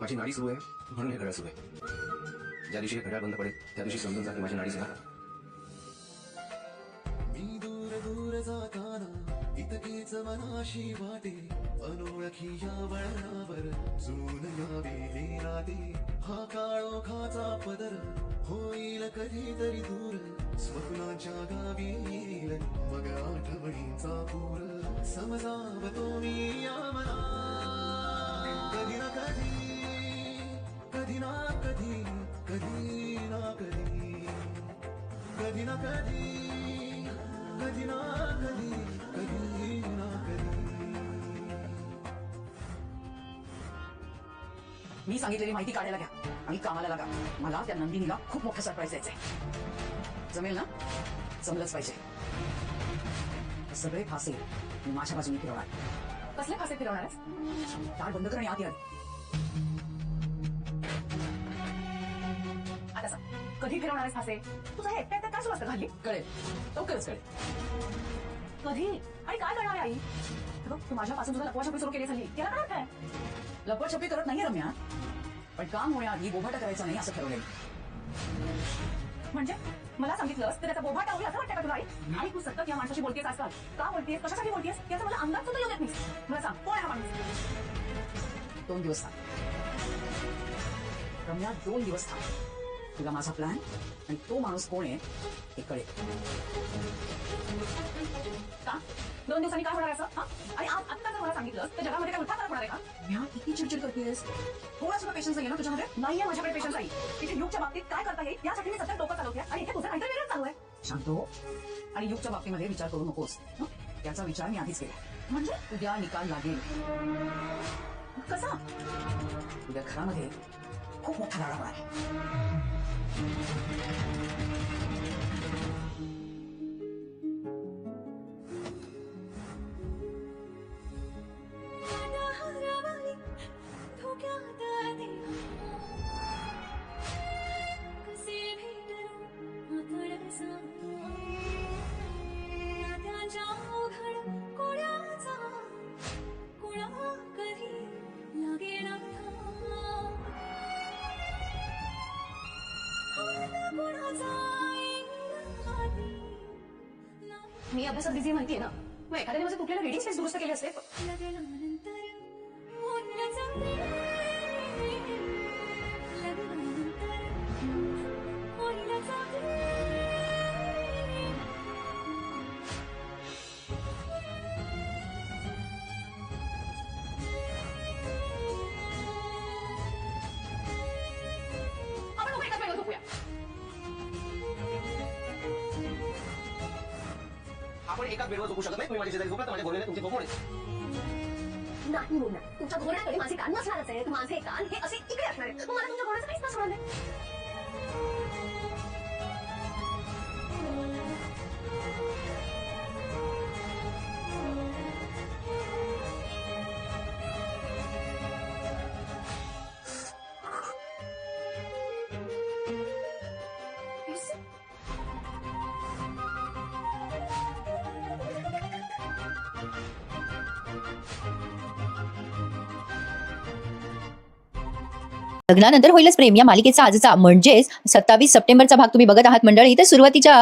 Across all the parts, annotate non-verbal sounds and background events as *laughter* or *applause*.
माझी नाडी सुरू आहे म्हणून हे घड्याळ सुरू आहे. ज्या दिवशी हे घड्याळ बंद पडेल त्या दिवशी समजून जाते माझी नाडी सुरू मी दूर दूर जाताना इतकेच मनाशी वाटे अनोळखी या वळणावर जून यावे हे राते हा काळोखाचा पदर होईल कधीतरी दूर स्वप्नाच्या गावी येईल मग आठवणीचा पूर. समजावतो मी कधी कधी ना कधी कधी ना कधी कधी ना कधी कधी ना कधी. मी सांगितलेली माहिती काढायला घ्या आणि कामाला लागा. मला त्या नंदिनीला खूप मोठा सरप्राईज द्यायचंय. जमेल ना? जमलंच पाहिजे. सगळे फासे मी माझ्या बाजूने फिरवणार. कसले फासे फिरवणार? आहेस बंद कर आणि आधी कधी फिरवणार आहेस फासे तुझं हे एकट्या काय सुरू असतं घाली कळेल. लवकरच कळेल. कधी? आणि काय करणार आई? तू माझ्यापासून तुझा लपवाछपी सुरू केली झाली त्याला काय? अर्थ आहे करत नाहीये रम्या. पण काम होण्याआधी बोभाटा करायचा नाही असं ठरवलंय. म्हणजे? मला सांगितलंस तर त्याचा बोभाटा होईल असं वाटतं का तुला आई? आणि तू सतत या माणसाशी बोलतेस आजकाल. का बोलतेस? कशासाठी बोलतेस? याचा मला अंदाज सुद्धा येऊ देत नाही मला सांग कोण हा माणूस? दोन दिवस थांब. रम्या दोन दिवस थांब. तुला माझा प्लॅन आणि तो माणूस कोण आहे हे कळेल. का? दोन दिवसांनी काय होणार असं? हा? आणि आज आता जर मला सांगितलं तर जगामध्ये काय उठा फरक होणार आहे का? रम्या किती चिडचिड करतेस थोडा सुद्धा पेशन्स आहे ना तुझ्यामध्ये? नाहीये माझ्याकडे पेशन्स आहे तिथे युगच्या बाबतीत काय करता येईल यासाठी मी सतत डोकं चालवते आणि इथे तुझं काहीतरी वेगळंच चालू आहे. शांत हो आणि युगच्या बाबतीमध्ये विचार करू नकोस. हं? त्याचा विचार मी आधीच केला. म्हणजे उद्या निकाल लागेल. कसा? उद्या घरामध्ये खूप मोठा लढा होणार आहे हरवली मी अभ्यासात बिझी माहितीये ना. मग एखाद्याने दिवशी कुठल्या रीडिंग स्पेस दुरुस्त केली असते? एकाच बेडवर झोपू शकत नाही. तुम्ही माझ्या शेजारी झोपला तर माझ्या घोड्याने तुमची झोप मोडेल. नाही बोलणार तुमच्या घोड्याकडे माझे कान नसणारच आहे माझे कान हे असे इकडे असणार आहे मग मला तुमच्या घोड्याचं काहीच नसणार आहे. लग्नानंतर होईलच प्रेम. या मालिकेचा आजचा म्हणजेच सत्तावीस सप्टेंबरचा भाग तुम्ही बघत आहात मंडळी. तर सुरुवातीच्या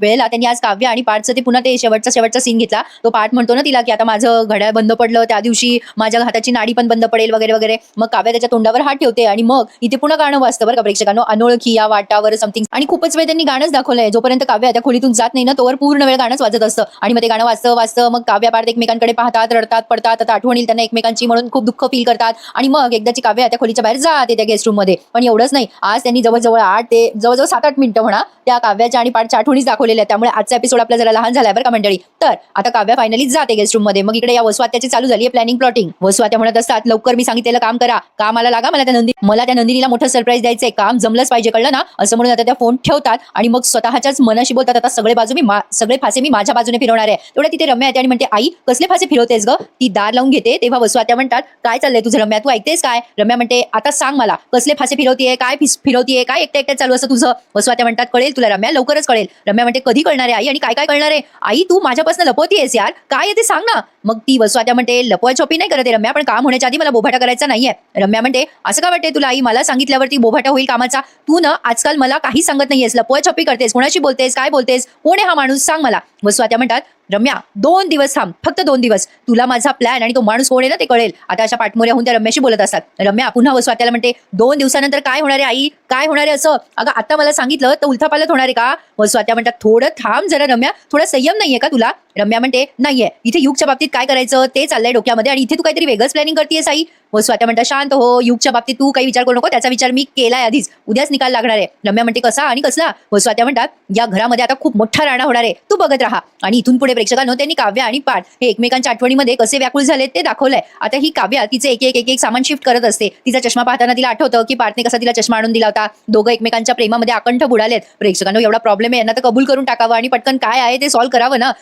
वेळेला त्यांनी आज काव्य आणि पाठचं ते पुन्हा ते शेवटचा शेवटचा सीन घेतला. तो पाठ म्हणतो ना तिला की आता माझं घड्याळ बंद पडलं त्या दिवशी माझ्या हाताची नाडी पण बंद पडेल वगैरे वगैरे. मग काव्य त्याच्या तोंडावर हात ठेवते आणि मग इथे पुन्हा गाणं वाजतं बरं का प्रेक्षकांनो. अनोळखी या वाटावर समथिंग आणि खूपच वेळ त्यांनी गाणंच दाखवलंय. जोपर्यंत काव्य त्या खोलीतून जात नाही ना तोवर पूर्ण वेळ गाणंच वाजत असतं. आणि मग ते गाणं वाजतं वाचतं मग काव्य पाठ एकमेकांकडे पाहतात रडतात पडतात. आता आठवण येईल त्यांना एकमेकांची म्हणून खूप दुःख फील करतात. आणि मग एकदाची काव्य त्या खोलीच्या बाहेर जाते त्या गेस्ट रूममध्ये. पण एवढंच नाही. आज त्यांनी जवळजवळ आठ ते जवळजवळ सात आठ मिनिटं म्हणा त्या काव्याच्या आणि पाठच्या आठवणीच दाखवलेल्या त्यामुळे आजचा एपिसोड आपला जरा लहान झाला बरं का मंडळी? तर आता काव्या फायनली जाते गेस्ट रूममध्ये. मग इकडे या वसवात्याची चालू झाली आहे प्लॅनिंग प्लॉटिंग वसवात्या म्हणत असतात लवकर मी सांगितलेलं काम करा. कामाला लागा मला त्या नंदी मला त्या नंदिनीला मोठं सरप्राईज द्यायचंय. काम जमलंच पाहिजे कळलं ना? असं म्हणून आता त्या फोन ठेवतात आणि मग स्वतःच्याच मनाशी बोलतात आता सगळे बाजू मी सगळे फासे मी माझ्या बाजूने फिरवणार आहे. तेवढ्या तिथे रम्या येते आणि म्हणते आई कसले फासे फिरवतेस ग? ती दार लावून घेते. तेव्हा वसवात्या म्हणतात काय चाललंय तुझं रम्या? तू ऐकतेस काय? रम्या म्हणते आता सांग मला. तुला कसले फासे फिरवतीये काय फिरवतीये काय एकट्या एकट्या चालू असं तुझं? वसवात्या म्हणतात कळेल तुला रम्या? लवकरच कळेल. रम्या म्हणते कधी कळणार आहे आई? आणि काय काय कळणार आहे? आई तू माझ्यापासून लपवतीयस यार. काय आहे ते सांग ना. मग ती वसवात्या म्हणते लपवा छॉपी नाही करत आहे रम्या पण काम होण्याच्या आधी मला बोभाटा करायचा नाहीये. रम्या म्हणते असं का वाटते तुला आई? मला सांगितल्यावरती बोभाटा होईल कामाचा. तू ना आजकाल मला काही सांगत नाहीयेस. लपवा छॉपी करतेस कोणाशी बोलतेस काय बोलतेस? कोण आहे हा माणूस? सांग मला. वसवात्या म्हणतात रम्या दोन दिवस थांब फक्त दोन दिवस. तुला माझा प्लॅन आणि तो माणूस कोण आहे ना ते कळेल. आता अशा पाठमोऱ्या होऊन त्या रम्याशी बोलत असतात. रम्या पुन्हा वसवात्याला म्हणते दोन दिवसानंतर काय होणार आहे आई? काय होणार आहे असं? अगं आता मला सांगितलं तर उलथापालत होणार आहे का? वसवात्या म्हणतात थोडं थांब जरा रम्या थोडा संयम नाहीये का तुला? रम्या म्हणते नाहीये. इथे युगच्या बाबतीत काय करायचं? ते चाललंय डोक्यामध्ये आणि इथे तू काहीतरी वेगळंच प्लॅनिंग करतेस आई. हो, स्वात्या म्हणतात शांत हो. युगच्या बाबतीत तू काही विचार करू नको. त्याचा विचार मी केलाय आधीच. उद्याच निकाल लागणार आहे. रम्या म्हणते कसा आणि कसला? हो, वसवात्या म्हणतात या घरामध्ये आता खूप मोठा राणा होणार आहे. तू बघत राहा. आणि इथून पुढे प्रेक्षकांनो त्यांनी काव्य आणि पाठ हे एकमेकांच्या आठवणीमध्ये कसे व्याकुळ झाले ते दाखवलंय. आता ही काव्या तिचे एक एक एक एक सामान शिफ्ट करत असते. तिचा चष्मा पाहताना तिला आठवतं की पाठने कसा तिला चष्मा आणून दिला होता. दोघं एकमेकांच्या प्रेमामध्ये आकंठ बुडालेत. प्रेक्षकांनो एवढा प्रॉब्लेम आहे यांना तर कबूल करून टाकावं आणि पटकन काय आहे ते सॉल्व्ह करावं ना.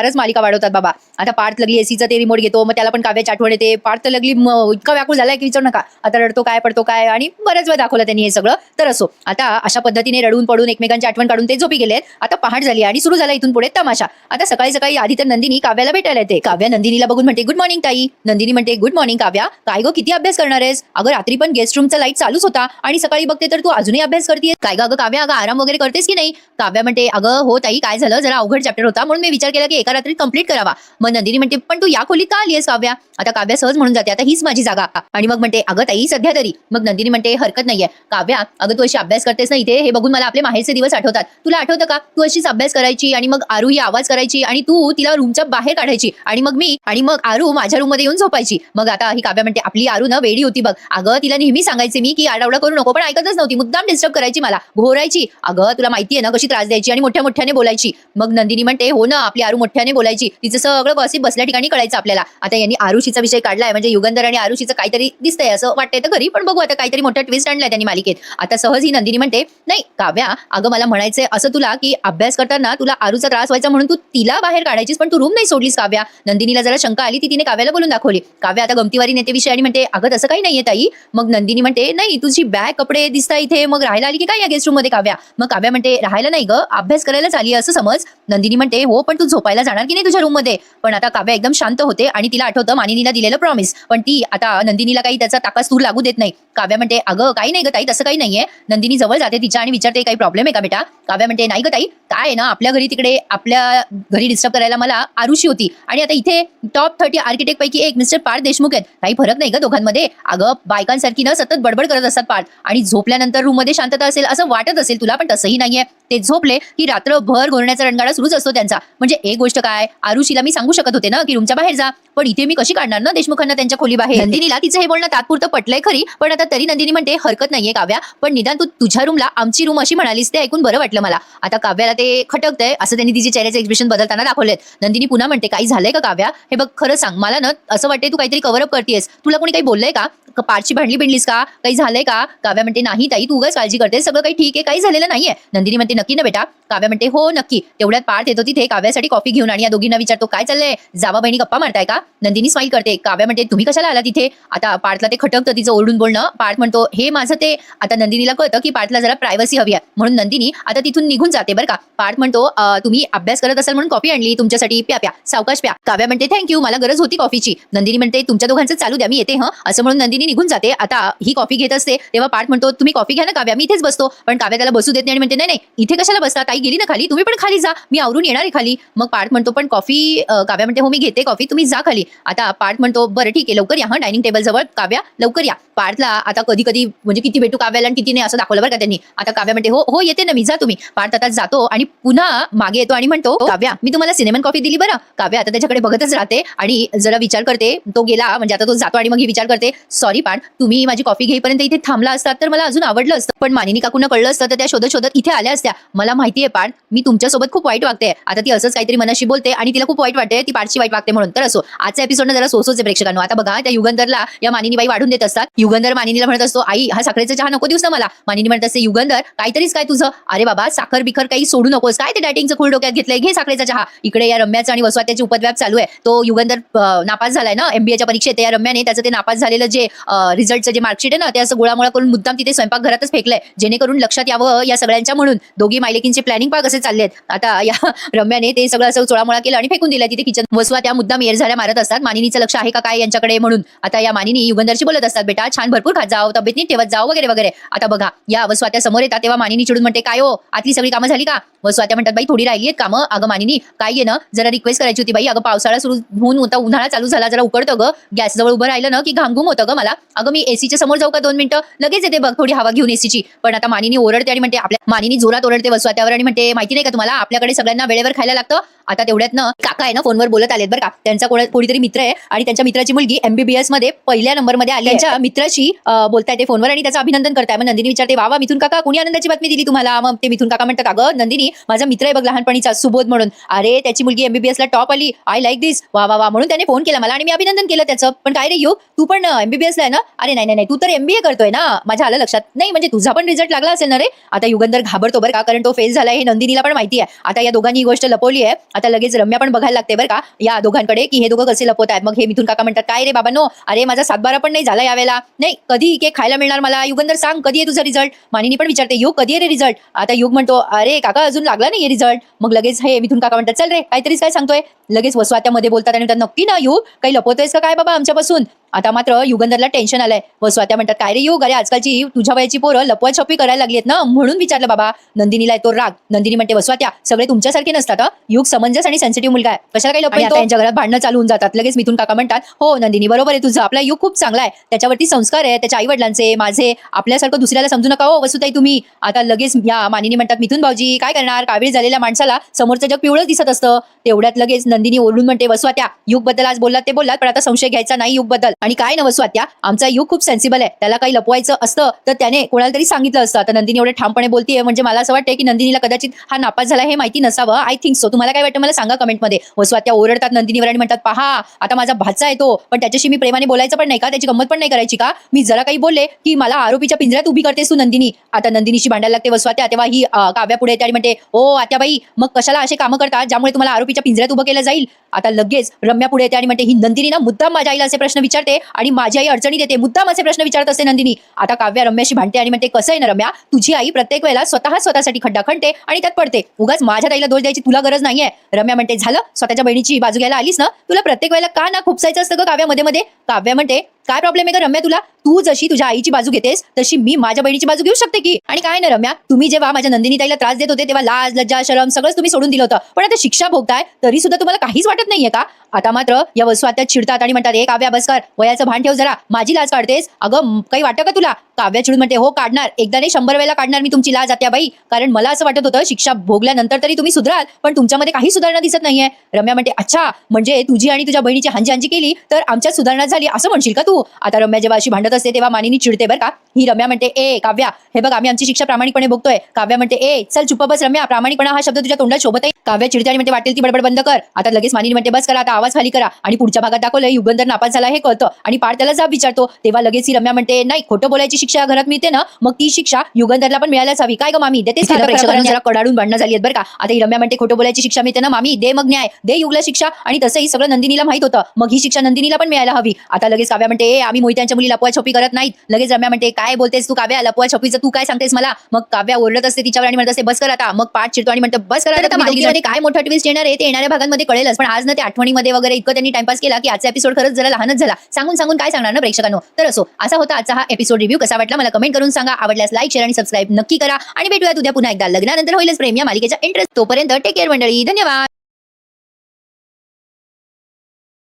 फारच मालिका वाढवतात बाबा. आता पार्थ लगली एसीचा ते रिमोट घेतो मग त्याला पण काव्याची आठवण येते. पार्थ लागली लगली इतका व्याकुळ झालाय की विचारू नका. आता रडतो काय पडतो काय आणि बऱ्याच वेळ दाखवलं त्यांनी हे सगळं. तर असो आता अशा पद्धतीने रडून पडून एकमेकांची आठवण काढून ते झोपी गेलेत. आता पहाट झाली आणि सुरू झाला इथून पुढे तमाशा. आता सकाळी सकाळी आधी तर नंदिनी काव्याला भेटायला येते. काव्या नंदिनीला बघून म्हणते गुड मॉर्निंग ताई. नंदिनी म्हणते गुड मॉर्निंग काव्या. काय गं किती अभ्यास करणार आहेस? अगं रात्री पण गेस्ट रूमचा लाइट चालूच होता आणि सकाळी बघते तर तू अजूनही अभ्यास करते काय गं अगं काव्या अगं आराम वगैरे करतेस की नाही? काव्या म्हणते अगं हो ताई काय झालं? जरा अवघड चॅप्टर होता. म्हणून मी विचार केला की एका रात्रीत कंप्लीट करावा. मग नंदिनी म्हणते पण तू या खोलीत का आलीयस काव्या? आता काव्या सहज म्हणून जाते. आता हीच माझी जागा. आणि मग म्हणते अगं ताई सध्या तरी. मग नंदिनी म्हणते हरकत नाहीये. काव्या अगं तू अशी अभ्यास करतेस ना इथे? हे बघून मला आपले माहेरचे दिवस आठवतात. तुला आठवतं का? तू अशीच अभ्यास करायची आणि मग आरू ही आवाज करायची आणि तू तिला रूमच्या बाहेर काढायची आणि मग मी आणि मग आरू माझ्या रूममध्ये येऊन झोपायची. मग आता ही काव्या म्हणते आपली आरू ना वेडी होती बघ. अगं तिला नेहमी सांगायचे मी की आडावडा करू नको पण ऐकतच नव्हती. मुद्दाम डिस्टर्ब करायची मला. भोरायची अगं तुला माहिती आहे ना कशी त्रास द्यायची आणि मोठ्या मोठ्याने बोलायची. मग नंदिनी म्हणते हो ना आपली आरू मोठ्याने बोलायची. तिचं सगळं गॉसिप बसल्या ठिकाणी कळायचं आपल्याला. आता यांनी आरुषीचा विषय काढलाय. म्हणजे युगंधर आणि आरुषीचं काहीतरी दिसतंय असं वाटतंय तर घरी. पण बघू आता काहीतरी मोठा ट्विस्ट आणलाय त्यांनी मालिकेत. आता सहज ही नंदिनी म्हणते नाही काव्या अगं मला म्हणायचंय असं तुला की अभ्यास करताना तुला आरूचा त्रास व्हायचा म्हणून तू तिला बाहेर काढायचीस पण तू रूम नाही सोडलीस काव्या. नंदिनीला जरा शंका आली ती तिने काव्याला बोलून दाखवली. काव्या आता गमतीवारी नेतेविषयी आणि म्हणते अगं तसं काही नाहीये ताई. मग नंदिनी म्हणते नाही तुझी बॅग कपडे दिसता इथे. मग राहायला आली की काय या गेस्ट रूममध्ये काव्या? मग काव्या म्हणते राहायला नाही ग अभ्यास करायलाच आली असं समज. नंदिनी म्हणते हो पण तू झोपायला जाणार की नाही तुझ्या रूममध्ये? पण आता काव्या एकदम शांत होते आणि तिला आठवतं मानिनीला दिलेलं प्रॉमिस पण ती आता नंदिनीला काही त्याचा ताकासूर लागू देत नाही. काव्या म्हणते अगं काही नाही ग ताई तसं काही नाहीये. नंदिनी जवळ जाते तिच्या आणि विचारते काही प्रॉब्लेम आहे का बेटा? काव्या म्हणते नाही ग ताई काय आहे ना आपल्या घरी तिकडे आपल्या घरी डिस्टर्ब करायला मला आरुषी होती. आणि आता इथे टॉप थर्टी आर्किटेक्ट पैकी एक मिस्टर पार्थ देशमुख आहेत. काही फरक नाही ग दोघांमध्ये. अगं बायकांसारखी ना सतत बडबड करत असतात पार्थ. आणि झोपल्यानंतर रूममध्ये शांतता असेल असं वाटत असेल तुला पण तसंही नाहीये. ते झोपले की रात्रभर गोरण्याचा रणगाडा सुरूच असतो त्यांचा. म्हणजे एक गोष्ट काय आरुषीला मी सांगू शकत होते ना की रूमच्या बाहेर जा. पण इथे मी कशी काढणार ना देशमुखांना त्यांच्या खोली बाहेर? नंदिनीला तिचं हे बोलणं तात्पुरतं पटलंय खरी पण आता तरी नंदिनी म्हणते हरकत नाहीये काव्या पण निदान तू तुझ्या रूमला आमची रूम अशी म्हणालीस ते ऐकून बरं वाटलं मला. आता काव्याला ते खटकतंय असं त्यांनी तिचे चेहऱ्याचे एक्सप्रेशन बदलताना दाखवलेत. नंदिनी पुन्हा म्हणते काही झालंय का काव्या? हे बघ खरं सांग मला ना असं वाटतंय तू काहीतरी कव्हर अप करतेस तुला कोणी काही बोललंय का? पारची भांडली बिंडलीस का? काही झालंय का? काव्या म्हणते नाही ताई तू उगाच काळजी करते सगळं काही ठीक आहे काही झालेलं नाहीये. नंदिनी म्हणते नक्की ना बेटा. काव्या म्हणते हो नक्की. तेवढ्यात पार्थ येतो तिथे काव्यासाठी कॉफी घेऊन आणि या दोघींना विचारतो काय चाललंय? जावा बहिणी गप्पा मारताय का? नंदिनी स्माईल करते. काव्या म्हणते तुम्ही कशाला आला तिथे? आता पार्थला ते खटकतं तिचं ओरडून बोलणं. पार्थ म्हणतो हे माझं ते. आता नंदिनीला कळतं की पार्थला जरा प्रायव्हसी हवी आहे. म्हणून नंदिनी आता तिथून निघून जाते बरं का. पार्थ म्हणतो तुम्ही अभ्यास करत असाल म्हणून कॉफी आणली तुमच्यासाठी प्या प्या सावकाश प्या. काव्या म्हणते थँक्यू मला गरज होती कॉफीची नंदिनी म्हणते तुमच्या दोघांचं चालू द्या मी येते हं. असं म्हणून नंदिनी निघून जाते. आता ही कॉफी घेत असते. तेव्हा पाठ म्हणतो तुम्ही कॉफी घ्या ना काव्या मी इथेच बसतो. पण काव्या त्याला बसू देत नाही आणि म्हणते नाही नाही इथे कशाला बसता? ताई गेली ना खाली तुम्ही पण खाली जा. मी आवरून येणार आहे खाली. मग पाठ म्हणतो पण कॉफी काव्या म्हणते हो मी घेते कॉफी तुम्ही जा खाली. आता पाठ म्हणतो बरं ठीक आहे लवकर या हा डायनिंग टेबल जवळ. काव्या लवकर या. पाठला आता कधी कधी म्हणजे किती भेटू काव्याला आणि किती नाही असं दाखवलं बरं का त्यांनी. आता काव्या म्हणते हो हो येते ना मी जा तुम्ही. पार्थ आता जातो आणि पुन्हा मागे येतो आणि म्हणतो काव्या मी तुम्हाला सिनेमन कॉफी दिली बरं. काव्या आता त्याच्याकडे बघतच राहते आणि जरा विचार करते. तो गेला म्हणजे आता तो जातो आणि मग ही विचार करते. सॉरी पण तुम्ही माझी कॉफी घेईपर्यंत इथे थांबला असतात तर मला अजून आवडलं असतं. पण मानिनी काकूंना कळलं असतं तर त्या शोधत शोधत इथे आल्या असत्या. मला माहिती आहे पार्थ मी तुमच्यासोबत खूप वाईट वागते आता ती असंच काहीतरी मनाशी बोलते आणि तिला खूप वाईट वाटते ती पाठची वाईट वागते म्हणून. तर असो आजचा एपिसोड जरा सोसोच आहे प्रेक्षकांना. आता बघा त्या युगंधरला या मानिनी बाई वाढून देत असतात. युगंधर मानिनीला म्हणत असतो आई हा साखरेचा चहा नको दिवस ना मला. मानिनी म्हणत असते युगंधर काहीतरीच काय तुझं? अरे बाबा साखर बिखर काही सोडू नकोस. काय ते डायटिंगचं खूळ डोक्यात घेतलंय? घे साखरेचा चहा. इकडे या रम्याचं आणि वसवात्याची उपद्व्याप चालू आहे. तो युगंधर नापास झालाय ना? एमबीएच्या परीक्षेत या रम्याने त्याचं ते नापास झालेलं जे रिझल्टचं जे मार्कशीट आहे ना ते असं गोळामोळा करून मुद्दाम तिथे स्वयंपाकघरातच फेकलंय. जेणेकरून लक्षात यावं या सगळ्यांच्या म्हणून. दोघी मायलेकींचे प्लॅनिंग पाक असे चालले आहेत आता या *laughs* रम्याने ते सगळं असं चोळामोळा केलं आणि फेकून दिलं तिथे किचन वसवा त्या मुद्दाम एअर झाल्या मारत असतात. मानिनीचं लक्ष आहे का काय यांच्याकडे म्हणून? आता या मानिनी युगंधरशी बोलत असतात बेटा छान भरपूर खात जाओ तब्येत नीट ठेवत जाओ वगैरे वगैरे. आता बघा या वसवात्या समोर येतात तेव्हा मानिनी चिडून म्हणते काय हो आतली सगळी कामं झाली का? वसवात्या म्हणतात बाई थोडी राहिली आहेत कामं. अगं मानिनी काय आहे ना जरा रिक्वेस्ट करायची होती बाई. अगं पावसाळा सुरू होऊन होता उन्हाळा चालू झाला जरा उकडतं ग. गॅस जवळ उभं राहिलं ना की घामघूम होतं गं मला. अगं मी एसीच्या समोर जाऊ का दोन मिनिटं? लगेच येते बघ थोडी हवा घेऊन एसीची पण आता मानिनी ओरडते आणि म्हणते आपल्या मानिनी जोरात ओरडते वसवात्यावर आणि म्हणते माहिती नाही का तुम्हाला आपल्याकडे सगळ्यांना वेळेवर खायला लागतं? आता तेवढ्यात ना काका आहे ना फोनवर बोलत आलेत बरं का. त्यांचा कोण कोणीतरी मित्र आहे आणि त्यांच्या मित्राची मुलगी एमबीबीएसमध्ये पहिल्या नंबरमध्ये आली. त्यांच्या मित्राशी बोलताय ते फोनवर आणि त्याचं अभिनंदन करताय. मग नंदिनी विचारते वा मिथून काका कोणी आनंदाची बातमी दिली तुम्हाला? मग ते मिथून काका म्हणतात अगं नंदिनी माझा मित्र आहे बघ लहानपणीचा सुबोध म्हणून. अरे त्याची मुलगी एमबीबीएस ला टॉप आली. आय लाईक दिस वा वा वा. म्हणून त्याने फोन केला मला आणि मी अभिनंदन केलं त्याचं. पण काय रे यू? तू पण एमबीबीएस ला ना? अरे नाही नाही नाही तू तर एमबीए करतोय ना? माझ्या आलं लक्षात. नाही म्हणजे तुझा पण रिझल्ट लागला असेल ना रे? आता युगंधर घाबरतो बरं का कारण तो फेल झालाय हे नंदिनीला पण माहिती आहे. आता या दोघांनी ही गोष्ट लपवली आहे. आता लगेच रम्या पण बघायला लागते बरं का या दोघांकडे की हे दोघं कसे लपवत आहेत. मग हे मिथून काका म्हणतात काय रे बाबा नो अरे माझा सातबारा पण नाही झाला यावेळेला. नाही कधी इके खायला मिळणार मला? युगंधर सांग कधी आहे तुझा रिझल्ट मानिनी पण विचारते युग कधी आहे रे रिझल्ट आता युग म्हणतो अरे काका अजून लागला नाही रिझल्ट मग लगेच हे मिथून काका म्हणतात चल रे काहीतरीच काय सांगतोय? लगेच वसवात्यामध्ये बोलतात आणि म्हणतात नक्की ना युग काही लपवतोयस का काय बाबा आमच्यापासून? आता मात्र युगंधरला टेन्शन आलंय. वसवात्या म्हणतात काय रे युग अरे आजकालची तुझ्या वयाची पोरं लपवा छपी करायला लागली आहेत ना? म्हणून विचारलं बाबा. नंदिनीला येतो राग. नंदिनी म्हणते वसवात्या सगळे तुमच्यासारखे नसतात. युग समंजस आणि सेन्सिटिव्ह मुलगा आहे. कशाला काही लपवतो? त्यांच्या घरात भांडणं चालू होऊन जातात. लगेच मिथून काका म्हणतात हो नंदिनी बरोबर आहे तुझं. आपला युग खूप चांगला आहे. त्याच्यावरती संस्कार आहे त्याच्या आई वडिलांचे माझे. आपल्यासारखं दुसऱ्याला समजू नका हो वसुताई तुम्ही. आता लगेच या मानिनी म्हणतात मिथून भाऊजी काय करणार? कावीळ झालेल्या माणसाला समोरचं जग पिवळं दिसत असतं. तेवढ्यात लगेच नंदिनी ओरडून म्हणते वसवात्या युगबद्दल आज बोललात ते बोललात पण आता संशय घ्यायचा नाही युगबद्दल आणि काय ना वसवात्या आमचा युग खूप सेन्सिबल आहे. त्याला काही लपवायचं असतं तर त्याने कोणाला तरी सांगितलं असतं. आता नंदिनी एवढे ठामपणे बोलतीये म्हणजे मला असं वाटतं की नंदिनीला कदाचित हा नापास झाला हे माहिती नसावं. आय थिंक सो तुम्हाला काय वाटतं? मला सांगा कमेंटमध्ये. वसवात्या ओरडतात नंदिनीवर आणि म्हणतात पहा आता माझा भाचा आहे तो पण त्याच्याशी मी प्रेमाने बोलायचं पण नाही का? त्याची गंमत पण नाही करायची का? मी जरा काही बोलले की मला आरोपीच्या पिंजऱ्यात उभी करतेस तू नंदिनी. आता नंदिनीशी भांडायला लागते वसवात्या तेव्हा ही काव्या पुढे येते आणि म्हणते ओ आत्याबाई मग कशाला असे कामं करतात ज्यामुळे तुम्हाला आरोपीच्या पिंजऱ्यात उभं केलं जाईल. आता लगेच रम्या पुढे येते आणि म्हणते ही नंदिनी ना मुद्दाम माझ्या आईला असे प्रश्न विचारते आणि माझी आई अडचणी देते मुद्दाम असे प्रश्न विचारत असते नंदिनी. आता काव्या रम्याशी भांडते आणि म्हणते कसं आहे ना रम्या? तुझी आई प्रत्येक वेळेला स्वतः स्वतःसाठी खड्डा खणते आणि त्यात पडते. उगाच माझ्या ताईला दोष द्यायची तुला गरज नाहीये. रम्या म्हणते झालं. स्वतःच्या बहिणीची बाजू घ्यायला आलीस ना? तुला प्रत्येक वेळेला का ना खुपसायचं असतं ग काव्यामध्ये मध्ये? काव्या म्हणते काय प्रॉब्लेम आहे का रम्या तुला? तू जशी तुझ्या आईची बाजू घेतेस तशी मी माझ्या बहिणीची बाजू घेऊ शकते की? आणि काय ना रम्या तुम्ही जेव्हा माझ्या नंदिनी ताईला त्रास देत होते तेव्हा लाज लज्जा शरम सगळंच तुम्ही सोडून दिलं होतं. पण आता शिक्षा भोगताय तरी सुद्धा तुम्हाला काहीच वाटत नाहीये का? आता मात्र या वस्तू आता चिडतात आणि म्हणतात एक काव्या बस कर वयाचं भान ठेव जरा माझी लाज काढतेस? अगं काही वाटतं का तुला? काव्या चिडून म्हणते हो काढणार. एकदा नाही शंभर वेळेला काढणार मी तुमची लाज आत्या बाई. कारण मला असं वाटत होतं शिक्षा भोगल्यानंतर तरी तुम्ही सुधराल पण तुमच्यामध्ये काही सुधारणा दिसत नाहीये. रम्या म्हणते अच्छा म्हणजे तुझी आणि तुझ्या बहिणीची हांजी हांजी केली तर आमच्यात सुधारणा झाली असं म्हणशील का तू? आता रम्या जेव्हा अशी भांडत असते तेव्हा मानिनी चिडते बरं का? ही रम्या म्हणते ए काव्या हे बघ आम्ही आमची शिक्षा प्रामाणिकपणे बघतोय काव्या म्हणते ए चल चुप बस रम्या प्रामाणिकपणा हा शब्द तुझ्या तोंडात शोभत आहे काव्या चिडते आणि म्हणते वाटेल ती बडबड बंद कर. आता लगेच मानिनी म्हणते बस करा आता आवाज खाली करा. आणि पुढच्या भागात दाखवलं युगंधर नापास झाला हे कळतं. आणि पार त्याला जाब विचारतो तेव्हा लगेच ही रम्या म्हणते नाही खोटं बोलायची शिक्षा घरात मिळते ना मग ती शिक्षा युगंधरला पण मिळायलाच हवी. काय ग मामी? प्रेक्षकांना? जरा कडाडून भांडणं झाली आहेत बरं का? आता ही रम्या म्हणते खोटं बोलायची शिक्षा मिळते ना मामी? दे मग न्याय दे युगला शिक्षा. आणि तसंही सगळं नंदिनीला माहीत होतं मग ही शिक्षा नंदिनीला पण मिळायला हवी. आता लगेच काव्या म्हणते ए आम्ही मोहित्यांच्या मुली लपवा छपी करत नाहीत. लगेच रम्या म्हणते काय बोलतेस तू काव्या? लपवा छपीचं तू काय सांगतेस मला? मग काव्या ओरडत असते तिच्यावर आणि म्हणत असते बस कर आता. मग पाठ चिरतो आणि म्हणतो बस करा आता मालिकेमध्ये काय मोठा ट्विस्ट येणार आहे ते येणाऱ्या भागांमध्ये कळेलच. पण आज ना ते आठवणीमध्ये वगैरे इतकं त्यांनी टाइमपास केला की आजचा एपिसोड खरंच जरा लहानच झाला. सांगून सांगून काय सांगणार ना प्रेक्षकांनो? तर असो असा होता आजचा हा एपिसोड रिव्ह्यू कसा वाटला मला कमेंट करून सांगा. आवडल्यास लाईक शेअर आणि सबस्क्राईब नक्की करा. आणि भेटूया उद्या पुन्हा एकदा. लग्नानंतर होईलच प्रेम या मालिकेच्या इंटरेस्ट तोपर्यंत टेक केअर मंडळी. धन्यवाद.